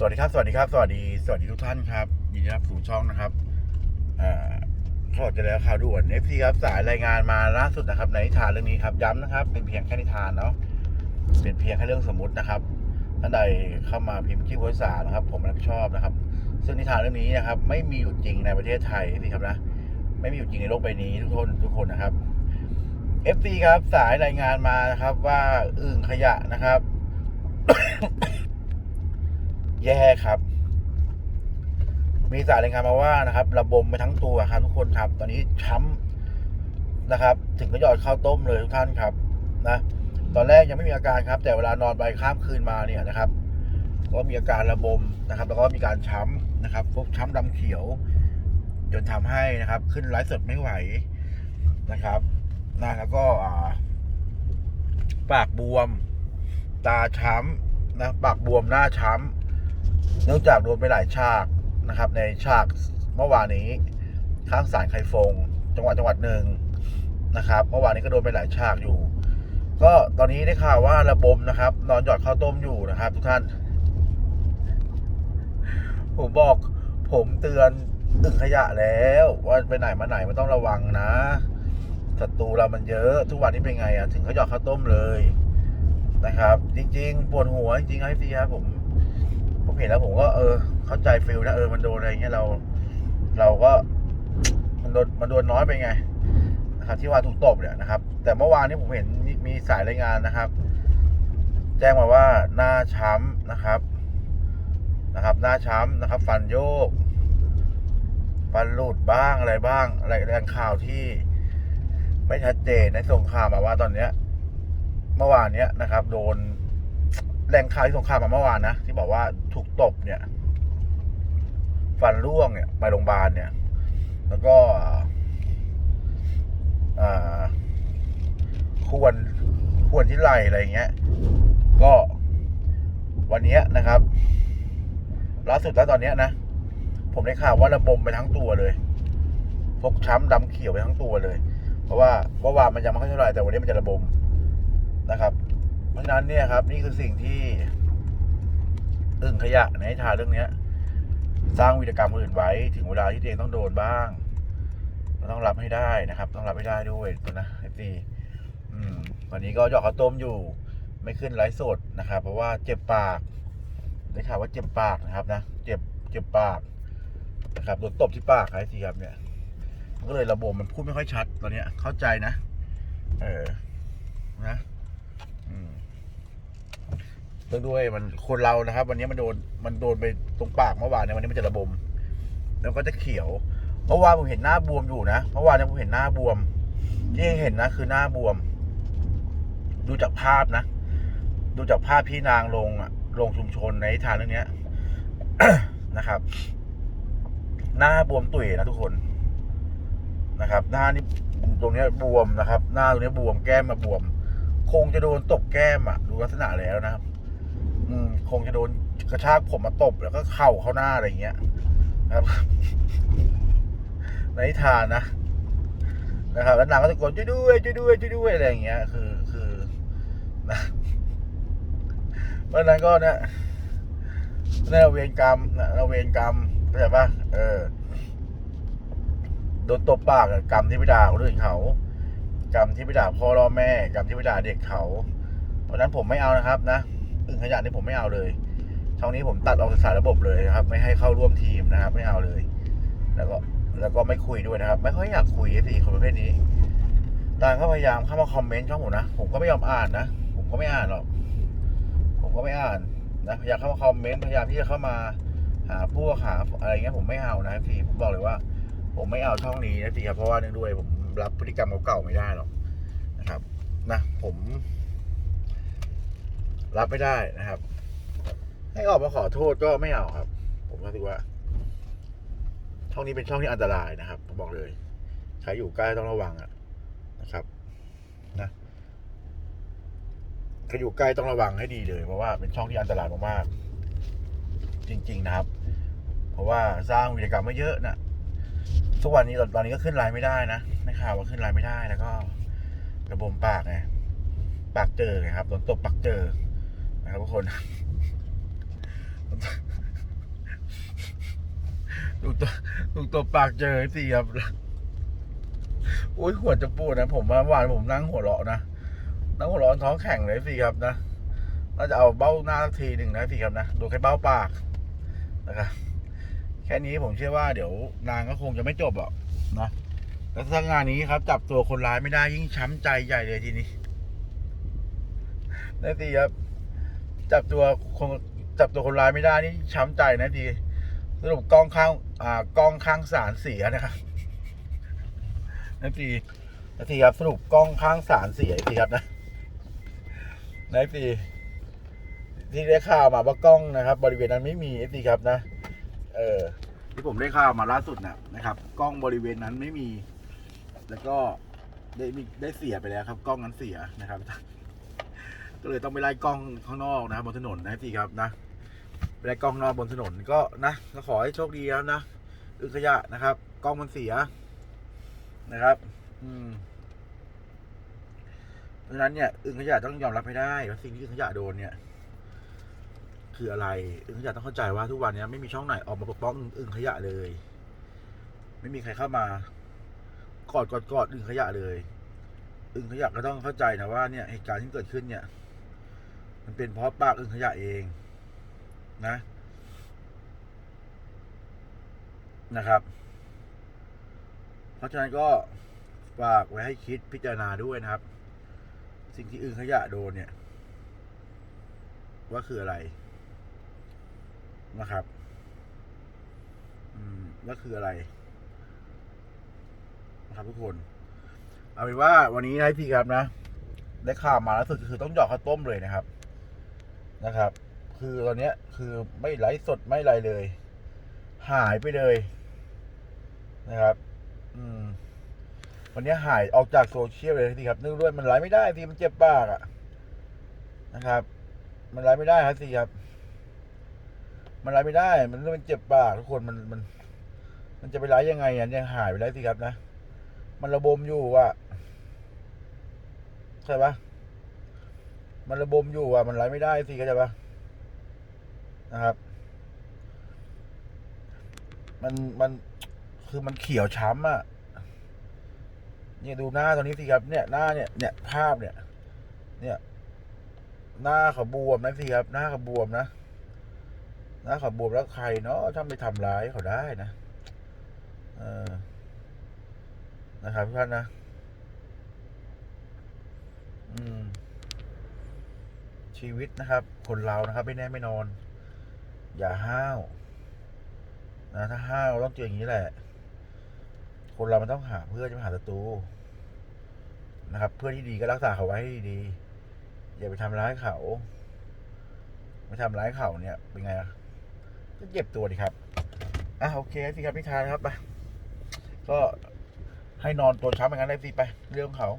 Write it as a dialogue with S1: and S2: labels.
S1: สวัสดีครับ สวัสดีครับ สวัสดี สวัสดีทุกท่านครับ ยินดีรับสู่ช่องนะครับเอ่อขอจะแล้วข่าวด่วน FC ครับสายรายงานมาล่าสุดนะครับ ในนิทานเรื่องนี้ครับ ย้ำนะครับ เป็นเพียงแค่นิทานเนาะ เป็นเพียงแค่เรื่องสมมุตินะครับ ท่านใดเข้ามาพิมพ์ที่โพสต์สารนะครับ ผมรับผิดชอบนะครับ ซึ่งนิทานเรื่องนี้นะครับ ไม่มีอยู่จริงในประเทศไทยสิครับนะ ไม่มีอยู่จริงในโลกใบนี้ทุกคนทุกคนนะครับ FC ครับสายรายงานมานะครับว่าอึ่งขยะนะครับ แย่ครับ มีสายรายงานมาว่านะครับ ระบมไปทั้งตัวครับทุกคนครับ ตอนนี้ช้ำนะครับ ถึงก็หยอดข้าวต้มเลยทุกท่านครับนะตอนแรกยังไม่มีอาการครับ แต่เวลานอนไปข้ามคืนมาเนี่ยนะครับ ก็มีอาการระบมนะครับ แล้วก็มีการช้ำนะครับฟกช้ำดำเขียว จนทำให้นะครับ ขึ้นไลฟ์สดไม่ไหวนะครับนะแล้วก็อ่าปากบวม ตาช้ำนะปากบวมหน้าช้ำ เนื่องจากโดนไปหลายฉากนะครับ ในฉากเมื่อวานนี้ข้างศาลไคฟง จังหวัดจังหวัดหนึ่งนะครับเมื่อวานนี้ก็โดนไปหลายฉากอยู่ ก็ตอนนี้ได้ข่าวว่าระบมนะครับ นอนหยอดข้าวต้มอยู่นะครับ ทุกท่าน ผมบอกผมเตือนตึกขยะแล้วว่าไปไหนมาไหนมันต้องระวังนะศัตรูเรามันเยอะ ทุกวันนี้เป็นไงอะถึงเขาหยอดข้าวต้มเลยนะครับ จริง ๆปวดหัวจริงๆไอ้พี่ครับผม ผมเห็นแล้วผมก็เออ เข้าใจฟิลนะเออมันโดนอะไรเงี้ยเรา เราก็มันโดนมันโดนน้อยไปไงนะครับ ที่ว่าถูกตบเนี่ยนะครับ แต่เมื่อวานนี้ผมเห็นมีมีสายรายงานนะครับ แจ้งมาว่าหน้าช้ำนะครับ นะครับ หน้าช้ำนะครับ ฟันโยก ฟันหลุดบ้างอะไรบ้าง อะไรแรงข่าวที่ ไม่ชัดเจนในส่งข่าวมาว่าตอนเนี้ย เมื่อวานเนี้ยนะครับ โดน แรงข่าวที่ส่งข่าวมาเมื่อวานนะที่บอกว่าถูกตบเนี่ย ฟันร่วงเนี่ยไปโรงพยาบาลเนี่ย แล้วก็ควรควรที่ไหลอะไรเงี้ย ก็วันนี้นะครับล่าสุดแล้วตอนนี้นะ ผมได้ข่าวว่าระบมไปทั้งตัวเลยฟกช้ำดำเขียวไปทั้งตัวเลย เพราะว่าเมื่อวานมันยังไม่ค่อยเท่าไหร่แต่วันนี้มันจะระบมนะครับ ราะฉะนั้นเนี่ยครับ นี่คือสิ่งที่อึ่งขยะในทาเรื่องเนี้ย สร้างวีรกรรมคนอื่นไว้ ถึงเวลาที่ตัวเองต้องโดนบ้างต้องรับให้ได้นะครับ ต้องรับให้ได้ด้วยนะเอฟซีวันนี้ก็หยอกข้าวต้มอยู่ ไม่ขึ้นไลฟ์สดนะครับ เพราะว่าเจ็บปากได้ข่าวว่าเจ็บปากนะครับนะเจ็บเจ็บปากนะครับโดนตบที่ปากไอ้ทีครับเนี่ยมันก็เลยระบบมันพูดไม่ค่อยชัดตอนเนี้ยเข้าใจนะ เออนะ อืม เรื่องด้วยมันคนเรานะครับ วันนี้มันโดนมันโดนไปตรงปากเมื่อวานเนี่ยวันนี้มันจะระบม แล้วก็จะเขียวเมื่อวานผมเห็นหน้าบวมอยู่นะเมื่อวานเนี่ยผมเห็นหน้าบวม ที่เห็นนะคือหน้าบวม ดูจากภาพนะดูจากภาพพี่นางลงอะลงชุมชนในทานเรื่องนี้ยนะครับ หน้าบวมตุ๋ยนะทุกคนนะครับ หน้านี่ตรงนี้บวมนะครับ หน้าตรงนี้บวมแก้มมาบวม คงจะโดนตบแก้มอะดูลักษณะแล้วนะครับ อืมคงจะโดนกระชากผมมาตบแล้วก็เข่าเข้าหน้าอะไรอย่างเงี้ยนะครับในทานนะนะครับ แล้วนางก็ตะโกนช่วยด้วยช่วยด้วยช่วยด้วยอะไรอย่างเงี้ย คือคือนะเพราะนั้นก็เนี่ยนี่เราเวรกรรมนะเวรกรรมเข้าใจปะเออโดนตบปากกรรมที่ไปด่าคนอื่นเขา กรรมที่ไปด่าพ่อรอแม่ กรรมที่ไปด่าเด็กเขา เพราะนั้นผมไม่เอานะครับนะ อึ่งขยะนี่ผมไม่เอาเลยช่องนี้ผมตัดออกจากสายระบบเลยนะครับ ไม่ให้เข้าร่วมทีมนะครับ ไม่เอาเลย แล้วก็แล้วก็ไม่คุยด้วยนะครับ ไม่ค่อยอยากคุยสิคนประเภทนี้ต่างก็พยายามเข้ามาคอมเมนต์ช่องผมนะผมก็ไม่ยอมอ่านนะผมก็ไม่อ่านหรอกผมก็ไม่อ่านนะพยายามเข้ามาคอมเมนต์พยายามที่จะเข้ามาหาพวกหาอะไรเงี้ยผมไม่เอานะพี่ผมบอกเลยว่า ผมไม่เอาช่องนี้นะพี่ครับเพราะว่าเนื่องด้วยผมรับพฤติกรรมเก่าๆไม่ได้หรอกนะครับ นะ ผม รับไม่ได้นะครับ ให้ออกมาขอโทษก็ไม่เอาครับ ผมก็ถือว่า ช่องนี้เป็นช่องที่อันตรายนะครับผมบอกเลยใครอยู่ใกล้ต้องระวังอะนะครับ นะใครอยู่ใกล้ต้องระวังให้ดีเลยเพราะว่าเป็นช่องที่อันตรายมากๆจริง ๆนะครับ เพราะว่าสร้างวีรกรรมมาเยอะนะทุกวันนี้ตอนนี้ก็ขึ้นไลน์ไม่ได้นะในข่าวว่าขึ้นไลน์ไม่ได้แล้วก็ ระบมปากไงปากเจอไงครับโดนตบปากเจอ นะครับทุกคนถูกตัวถูกตัวปากเจอสิครับโอ้ยหัวจะปวดนะผมว่าหวานผมนั่งหัวเราะนะนั่งหัวเราะท้องแข็งเลยสิครับนะน่าจะเอาเบ้าหน้าสักทีหนึ่งนะสิครับนะดูแค่เบ้าปากนะครับแค่นี้ผมเชื่อว่าเดี๋ยวนางก็คงจะไม่จบหรอกนะแล้วถ้างานนี้ครับ จับตัวคนร้ายไม่ได้ยิ่งช้ำใจใหญ่เลยทีนี้นะสิครับ จับตัวคนจับตัวคนร้ายไม่ได้นี่ช้ำใจนะทีสรุปกล้องข้างอ่ากล้องข้างสารเสียนะครับนาทีนาทีครับสรุปกล้องข้างสารเสียทีครับนะนาทีที่ได้ข่าวมาว่ากล้องนะครับ บริเวณนั้นไม่มีทีครับนะ เออที่ผมได้ข่าวมาล่าสุดนะนะครับ กล้องบริเวณนั้นไม่มี แล้วก็ได้มีได้เสียไปแล้วครับ กล้องนั้นเสียนะครับ ก็เลยต้องไปไล่กล้องข้างนอกนะบนถนนนะพี่ครับนะไปไล่กล้องนอกบนถนนก็นะก็ขอให้โชคดีครับนะอึขยะนะครับ กล้องมันเสียนะครับ อืมเพราะฉะนั้นเนี่ยอึขยะต้องยอมรับให้ได้ว่าสิ่งที่อึขยะโดนเนี่ย คืออะไรอึขยะต้องเข้าใจว่าทุกวันนี้ไม่มีช่องไหนออกมาปกป้องอึขยะเลย ไม่มีใครเข้ามากอดกอดกอดอึขยะเลย อึงขยะก็ต้องเข้าใจนะว่าเนี่ยเหตุการณ์ที่เกิดขึ้นเนี่ย มันเป็นเพราะปากอึ่งขยะเองนะ นะครับ เพราะฉะนั้นก็ฝากไว้ให้คิดพิจารณาด้วยนะครับ สิ่งที่อึ่งขยะโดนเนี่ย ว่าคืออะไรนะครับ อืมว่าคืออะไรนะครับทุกคน เอาเป็นว่าวันนี้ให้พี่ครับนะ ได้ข่าวมาล้วสุดก็คือต้องหยอกข้าวต้มเลยนะครับ นะครับ คือตอนเนี้ยคือไม่ไลฟ์สดไม่ไรเลย หายไปเลยนะครับ อืม วันนี้หายออกจากโซเชียลเลยทีครับเนื่องด้วยมันไลฟ์ไม่ได้ทีมันเจ็บปากอะนะครับ มันไลฟ์ไม่ได้ครับสิครับ มันไลฟ์ไม่ได้ มันมันเจ็บปากทุกคนมันมัน มันจะไปไลฟ์ยังไงอะยังหายไปแล้วสิครับนะ มันระบมอยู่อะใช่ปะ มันระบมอยู่อะ มันไหลไม่ได้สิเข้าใจปะนะครับ มันมันคือมันเขียวช้ำอะ เนี่ยดูหน้าตอนนี้สิครับ เนี่ยหน้าเนี่ยเนี่ยภาพเนี่ย เนี่ย หน้าเขาบวมนะสิครับ หน้าเขาบวมนะหน้าเขาบวมแล้วใครเนาะถ้าไปทำร้ายเขาได้นะเออนะครับทุกท่านนะ อืม ชีวิตนะครับ คนเรานะครับไม่แน่ไม่นอน อย่าห้าวนะถ้าห้าวต้องเจออย่างนี้แหละ คนเรามันต้องหาเพื่อนจะม่หาศัตรูนะครับ เพื่อนที่ดีก็รักษาเขาไว้ให้ดีๆอย่าไปทำร้ายเขา ไม่ทำร้ายเขาเนี่ย เป็นไงก็เจ็บตัวดีครับอะโอเคสิครับพี่ทานครับไปก็ให้นอนตัวช้ำอย่างนั้นได้สิไป เรื่องเขา